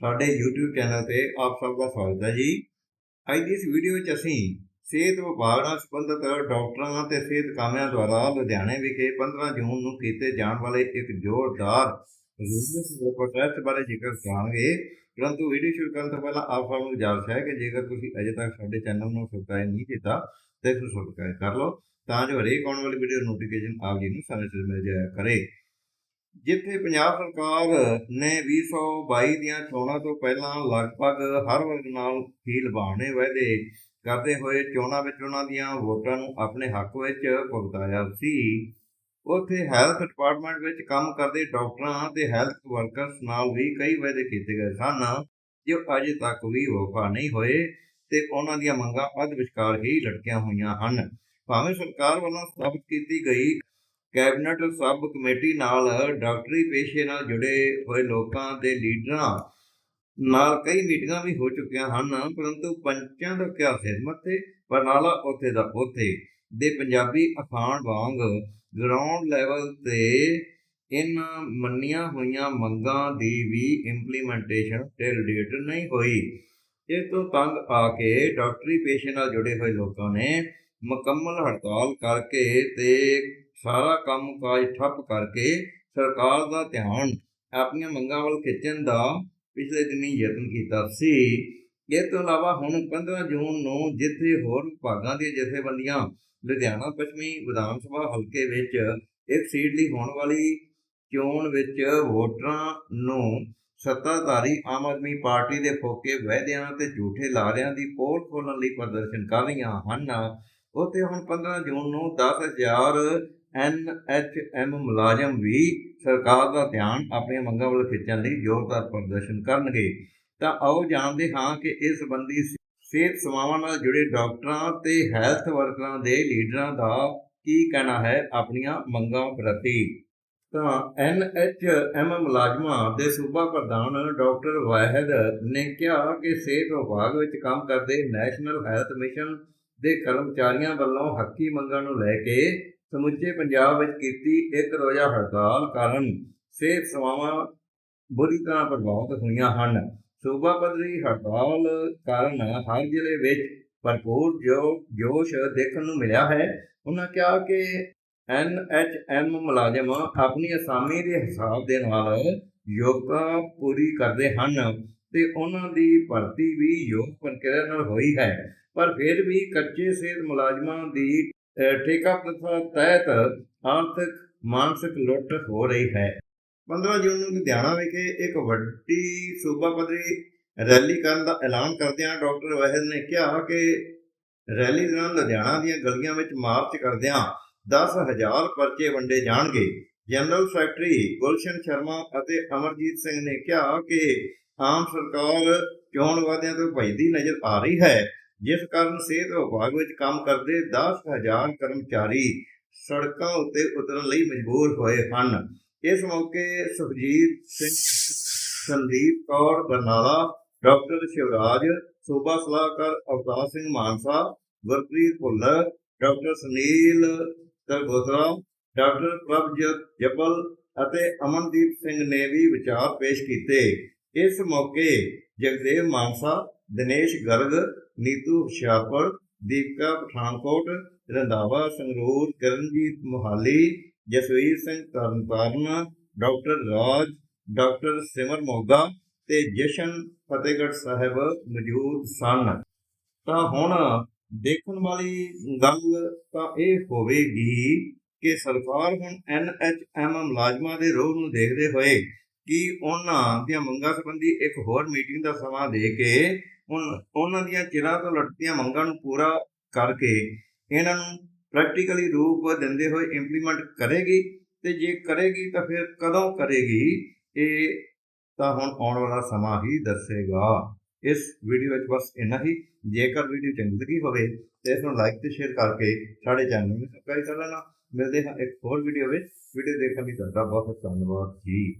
ਸਾਡੇ YouTube channel ਤੇ ਆਪ ਸਭ ਦਾ ਸਵਾਗਤ ਹੈ ਜੀ। ਅੱਜ ਦੀ ਇਸ ਵੀਡੀਓ ਵਿੱਚ ਅਸੀਂ ਸਿਹਤ ਵਿਭਾਗ ਨਾਲ ਸੰਬੰਧਿਤ ਡਾਕਟਰਾਂ ਅਤੇ ਸਿਹਤ ਕਾਮਿਆਂ ਦੁਆਰਾ ਲੁਧਿਆਣੇ ਵਿਖੇ 15 ਜੂਨ ਨੂੰ ਕੀਤੇ ਜਾਣ ਵਾਲੇ ਇੱਕ ਜ਼ੋਰਦਾਰ ਰਿਲੀਜੀਅਸ ਪ੍ਰੋਟੈਸਟ ਬਾਰੇ ਜ਼ਿਕਰ ਕਰਾਂਗੇ। ਪਰੰਤੂ ਵੀਡੀਓ ਸ਼ੁਰੂ ਕਰਨ ਤੋਂ ਪਹਿਲਾਂ ਆਪ ਸਭ ਨੂੰ ਗੁਜ਼ਾਰਿਸ਼ ਹੈ ਕਿ ਜੇਕਰ ਤੁਸੀਂ ਅਜੇ ਤੱਕ ਸਾਡੇ ਚੈਨਲ ਨੂੰ ਸਬਸਕ੍ਰਾਈਬ ਨਹੀਂ ਕੀਤਾ, ਤਾਂ ਇਸ ਨੂੰ ਸਬਸਕ੍ਰਾਈਬ ਕਰ ਲਓ, ਤਾਂ ਜੋ ਹਰੇਕ ਆਉਣ ਵਾਲੀ ਵੀਡੀਓ ਨੋਟੀਫਿਕੇਸ਼ਨ ਆਪ ਜੀ ਨੂੰ ਸਮੇਂ ਸਿਰ ਮਿਲ ਜਾਇਆ ਕਰੇ। ਜਿੱਥੇ ਪੰਜਾਬ ਸਰਕਾਰ ਨੇ 2022 ਦੀਆਂ ਚੋਣਾਂ ਤੋਂ ਪਹਿਲਾਂ ਲਗਭਗ ਹਰ ਵਰਗ ਨਾਲ ਹੀ ਲਵਾਉਣੇ ਵਾਅਦੇ ਕਰਦੇ ਹੋਏ ਚੋਣਾਂ ਵਿੱਚ ਉਹਨਾਂ ਦੀਆਂ ਵੋਟਾਂ ਨੂੰ ਆਪਣੇ ਹੱਕ ਵਿੱਚ ਭੁਗਤਾਇਆ ਸੀ। ਉੱਥੇ ਹੈਲਥ ਡਿਪਾਰਟਮੈਂਟ ਵਿੱਚ ਕੰਮ ਕਰਦੇ ਡਾਕਟਰਾਂ ਤੇ ਹੈਲਥ ਵਰਕਰਸ ਨਾਲ ਵੀ ਕਈ ਵਾਅਦੇ ਕੀਤੇ ਗਏ ਸਨ, ਜੋ ਅਜੇ ਤੱਕ ਵੀ ਵਫਾ ਨਹੀਂ ਹੋਏ ਤੇ ਉਹਨਾਂ ਦੀਆਂ ਮੰਗਾਂ ਅੱਧ ਵਿਚਕਾਰ ਹੀ ਲਟਕੀਆਂ ਹੋਈਆਂ ਹਨ। ਭਾਵੇਂ ਸਰਕਾਰ ਵੱਲੋਂ ਸਥਾਪਿਤ ਕੀਤੀ ਗਈ ਕੈਬਨਿਟ ਸਬ ਕਮੇਟੀ ਨਾਲ ਡਾਕਟਰੀ ਪੇਸ਼ੇ ਨਾਲ ਜੁੜੇ ਹੋਏ ਲੋਕਾਂ ਦੇ ਲੀਡਰਾਂ ਨਾਲ ਕਈ ਮੀਟਿੰਗਾਂ ਵੀ ਹੋ ਚੁੱਕੀਆਂ ਹਨ, ਪਰੰਤੂ ਪੰਚਾਂ ਦਾ ਕਿਆ ਸਿਰਮਤ ਤੇ ਪਰਨਾਲਾ ਉੱਥੇ ਦਾ ਉੱਥੇ ਦੇ ਪੰਜਾਬੀ ਅਖਾਣ ਵਾਂਗ ਗਰਾਊਂਡ ਲੈਵਲ ਤੇ ਇਨ੍ਹਾਂ ਮੰਨੀਆਂ ਹੋਈਆਂ ਮੰਗਾਂ ਦੀ ਵੀ ਇੰਪਲੀਮੈਂਟੇਸ਼ਨ ਟਿਲ ਡੇਟ ਨਹੀਂ ਹੋਈ। ਇਸ ਤੋਂ ਤੰਗ ਆ ਕੇ ਡਾਕਟਰੀ ਪੇਸ਼ੇ ਨਾਲ ਜੁੜੇ ਹੋਏ ਲੋਕਾਂ ਨੇ ਮੁਕੰਮਲ ਹੜਤਾਲ ਕਰਕੇ ਤੇ ਸਾਰਾ ਕੰਮ ਕਾਜ ਠੱਪ ਕਰਕੇ ਸਰਕਾਰ ਦਾ ਧਿਆਨ ਆਪਣੀਆਂ ਮੰਗਾਂ ਵੱਲ ਖਿੱਚਣ ਦਾ ਪਿਛਲੇ ਦਿਨੀ ਯਤਨ ਕੀਤਾ ਸੀ। ਇਸ ਤੋਂ ਇਲਾਵਾ ਹੁਣ 15 ਜੂਨ ਨੂੰ ਜਿੱਥੇ ਹੋਰ ਵਿਭਾਗਾਂ ਦੀਆਂ ਜਥੇਬੰਦੀਆਂ, ਲੁਧਿਆਣਾ ਪੱਛਮੀ ਵਿਧਾਨ ਸਭਾ ਹਲਕੇ ਵਿੱਚ ਇੱਕ ਸੀਟ ਲਈ ਹੋਣ ਵਾਲੀ ਚੋਣ ਵਿੱਚ ਵੋਟਰਾਂ ਨੂੰ ਸੱਤਾਧਾਰੀ ਆਮ ਆਦਮੀ ਪਾਰਟੀ ਦੇ ਫੋਕੇ ਵਾਅਦਿਆਂ ਤੇ ਝੂਠੇ ਲਾਰਿਆਂ ਦੀ ਪੋਲ ਖੋਲਣ ਲਈ ਪ੍ਰਦਰਸ਼ਨ ਕਰ ਰਹੀਆਂ ਹਨ। ਉੱਥੇ ਹੁਣ 15 ਜੂਨ ਨੂੰ 10000 ਐਨਐਚਐਮ ਮੁਲਾਜ਼ਮ ਵੀ ਸਰਕਾਰ ਦਾ ਧਿਆਨ ਆਪਣੀਆਂ ਮੰਗਾਂ ਵੱਲ ਖਿੱਚਣ ਲਈ ਜ਼ੋਰਦਾਰ ਪ੍ਰਦਰਸ਼ਨ ਕਰਨਗੇ। ਤਾਂ ਆਓ ਜਾਣਦੇ ਹਾਂ ਕਿ ਇਸ ਸੰਬੰਧੀ ਸਿਹਤ ਸੇਵਾਵਾਂ ਨਾਲ ਜੁੜੇ ਡਾਕਟਰਾਂ ਤੇ ਹੈਲਥ ਵਰਕਰਾਂ ਦੇ ਲੀਡਰਾਂ ਦਾ ਕੀ ਕਹਿਣਾ ਹੈ ਆਪਣੀਆਂ ਮੰਗਾਂ ਪ੍ਰਤੀ? ਤਾਂ ਐਨਐਚਐਮ ਮੁਲਾਜ਼ਮਾਂ ਦੇ ਸੂਬਾ ਪ੍ਰਧਾਨ ਡਾਕਟਰ ਵਾਹਿਦ ਨੇ ਕਿਹਾ ਕਿ ਸਿਹਤ ਵਿਭਾਗ ਵਿੱਚ ਕੰਮ ਕਰਦੇ ਨੈਸ਼ਨਲ ਹੈਲਥ ਮਿਸ਼ਨ ਦੇ ਕਰਮਚਾਰੀਆਂ ਵੱਲੋਂ ਹੱਕੀ ਮੰਗਾਂ ਨੂੰ ਲੈ ਕੇ ਸਮੁੱਚੇ ਪੰਜਾਬ ਵਿੱਚ ਕੀਤੀ ਇੱਕ ਰੋਜ਼ਾ ਹੜਤਾਲ ਕਾਰਨ ਸਿਹਤ ਸੇਵਾਵਾਂ ਬੁਰੀ ਤਰ੍ਹਾਂ ਪ੍ਰਭਾਵਿਤ ਹੋਈਆਂ ਹਨ। ਸੂਬਾ ਪੱਧਰੀ ਹੜਤਾਲ ਕਾਰਨ ਹਰ ਜ਼ਿਲ੍ਹੇ ਵਿੱਚ ਭਰਪੂਰ ਜੋ ਜੋਸ਼ ਦੇਖਣ ਨੂੰ ਮਿਲਿਆ ਹੈ। ਉਹਨਾਂ ਕਿਹਾ ਕਿ ਐਨਐਚਐਮ ਮੁਲਾਜ਼ਮ ਆਪਣੀ ਅਸਾਮੀ ਦੇ ਹਿਸਾਬ ਦੇ ਨਾਲ ਯੋਗਤਾ ਪੂਰੀ ਕਰਦੇ ਹਨ ਤੇ ਉਹਨਾਂ ਦੀ ਭਰਤੀ ਵੀ ਯੋਗ ਪ੍ਰਕਿਰਿਆ ਨਾਲ ਹੋਈ ਹੈ। ਪਰ ਫਿਰ ਵੀ ਕੱਚੇ ਸਿਹਤ ਮੁਲਾਜ਼ਮਾਂ ਦੀ ਠੇਕਾ ਪ੍ਰਥਾ ਤਹਿਤ ਆਰਥਿਕ, ਮਾਨਸਿਕ ਲੁੱਟ ਹੋ ਰਹੀ ਹੈ। 15 ਜੂਨ ਨੂੰ ਲੁਧਿਆਣਾ ਵਿਖੇ ਇੱਕ ਵੱਡੀ ਸੂਬਾ ਪੱਧਰੀ ਰੈਲੀ ਕਰਨ ਦਾ ਐਲਾਨ ਕਰਦਿਆਂ ਡਾਕਟਰ ਵਾਹਿਦ ਨੇ ਕਿਹਾ ਕਿ ਰੈਲੀ ਦੌਰਾਨ ਲੁਧਿਆਣਾ ਦੀਆਂ ਗਲੀਆਂ ਵਿੱਚ ਮਾਰਚ ਕਰਦਿਆਂ 10000 ਪਰਚੇ ਵੰਡੇ ਜਾਣਗੇ। ਜਨਰਲ ਸੈਕਟਰੀ ਗੁਲਸ਼ਨ ਸ਼ਰਮਾ ਅਤੇ ਅਮਰਜੀਤ ਸਿੰਘ ਨੇ ਕਿਹਾ ਕਿ ਆਮ ਸਰਕਾਰ ਚੋਣ ਵਾਅਦਿਆਂ ਤੋਂ ਭੱਜਦੀ ਨਜ਼ਰ ਆ ਰਹੀ ਹੈ। ਜਿਸ ਕਾਰਨ ਸਿਹਤ ਵਿਭਾਗ ਵਿੱਚ ਕੰਮ ਕਰਦੇ 10000 ਕਰਮਚਾਰੀ ਸੜਕਾਂ ਉੱਤੇ ਉਤਰਨ ਲਈ ਮਜਬੂਰ ਹੋਏ ਹਨ। ਇਸ ਮੌਕੇ ਸੁਖਜੀਤ ਸਿੰਘ, ਸੰਦੀਪ ਕੌਰ, ਬਰਨਾਲਾ, ਡਾਕਟਰ ਸ਼ਿਵਰਾਜ, ਸੂਬਾ ਸਲਾਹਕਾਰ ਅਵਤਾਰ ਸਿੰਘ ਮਾਨਸਾ, ਗੁਰਪ੍ਰੀਤ ਭੁੱਲਰ, ਡਾਕਟਰ ਸੁਨੀਲ ਤਰਗੋਤਰਾ ਡਾਕਟਰ ਪ੍ਰਭਜੋਤ ਜੱਬਲ ਅਤੇ ਅਮਨਦੀਪ ਸਿੰਘ ਨੇ ਵੀ ਵਿਚਾਰ ਪੇਸ਼ ਕੀਤੇ। ਇਸ ਮੌਕੇ ਜਗਦੇਵ ਮਾਨਸਾ ਦਿਨੇਸ਼ ਗਰਗ, ਨੀਤੂ ਹੁਸ਼ਿਆਰਪੁਰ ਦੀਪਕਾ ਪਠਾਨਕੋਟ, ਰੰਧਾਵਾ, ਸੰਗਰੂਰ, ਕਰਨਜੀਤ ਮੁਹਾਲੀ, ਜਸਵੀਰ ਸਿੰਘ ਤਰਨਤਾਰਨ, ਡਾਕਟਰ ਰਾਜ, ਡਾਕਟਰ ਸਿਮਰ ਮੋਗਾ ਤੇ ਜਸ਼ਨ ਫਤਿਹਗੜ੍ਹ ਸਾਹਿਬ ਮੌਜੂਦ ਸਨ। ਤਾਂ ਹੁਣ ਦੇਖਣ ਵਾਲੀ ਗੱਲ ਤਾਂ ਇਹ ਹੋਵੇਗੀ ਕਿ ਸਰਕਾਰ ਹੁਣ ਐਨਐਚਐਮ ਮੁਲਾਜ਼ਮਾਂ ਦੇ ਰੋਹ ਨੂੰ ਦੇਖਦੇ ਹੋਏ ਕਿ ਉਹਨਾਂ ਦੀਆਂ ਮੰਗਾਂ ਸੰਬੰਧੀ ਇੱਕ ਹੋਰ ਮੀਟਿੰਗ ਦਾ ਸਮਾਂ ਦੇ ਕੇ ਉਹਨਾਂ ਦੀਆਂ ਚਿਰਾਂ ਤੋਂ ਲਟਕੀਆਂ ਮੰਗਾਂ ਨੂੰ ਪੂਰਾ ਕਰਕੇ ਇਹਨਾਂ ਨੂੰ ਪ੍ਰੈਕਟੀਕਲੀ ਰੂਪ ਦਿੰਦੇ ਹੋਏ ਇੰਪਲੀਮੈਂਟ ਕਰੇਗੀ ਤੇ ਜੇ ਕਰੇਗੀ ਤਾਂ ਫਿਰ ਕਦੋਂ ਕਰੇਗੀ ਇਹ ਤਾਂ ਹੁਣ ਆਉਣ ਵਾਲਾ ਸਮਾਂ ਹੀ ਦੱਸੇਗਾ। ਇਸ ਵੀਡੀਓ ਵਿੱਚ ਬਸ ਇੰਨਾ ਹੀ। ਜੇਕਰ ਵੀਡੀਓ ਚੰਗੀ ਲੱਗੀ ਹੋਵੇ ਤੇ ਇਸ ਨੂੰ ਲਾਈਕ ਤੇ ਸ਼ੇਅਰ ਕਰਕੇ ਸਾਡੇ ਚੈਨਲ ਨੂੰ ਸਬਸਕ੍ਰਾਈਬ ਕਰ ਲੈਣਾ। ਮਿਲਦੇ ਹਾਂ ਇੱਕ ਹੋਰ ਵੀਡੀਓ ਵਿੱਚ। ਵੀਡੀਓ ਦੇਖਣ ਲਈ ਤੁਹਾਡਾ ਬਹੁਤ ਬਹੁਤ ਧੰਨਵਾਦ ਜੀ।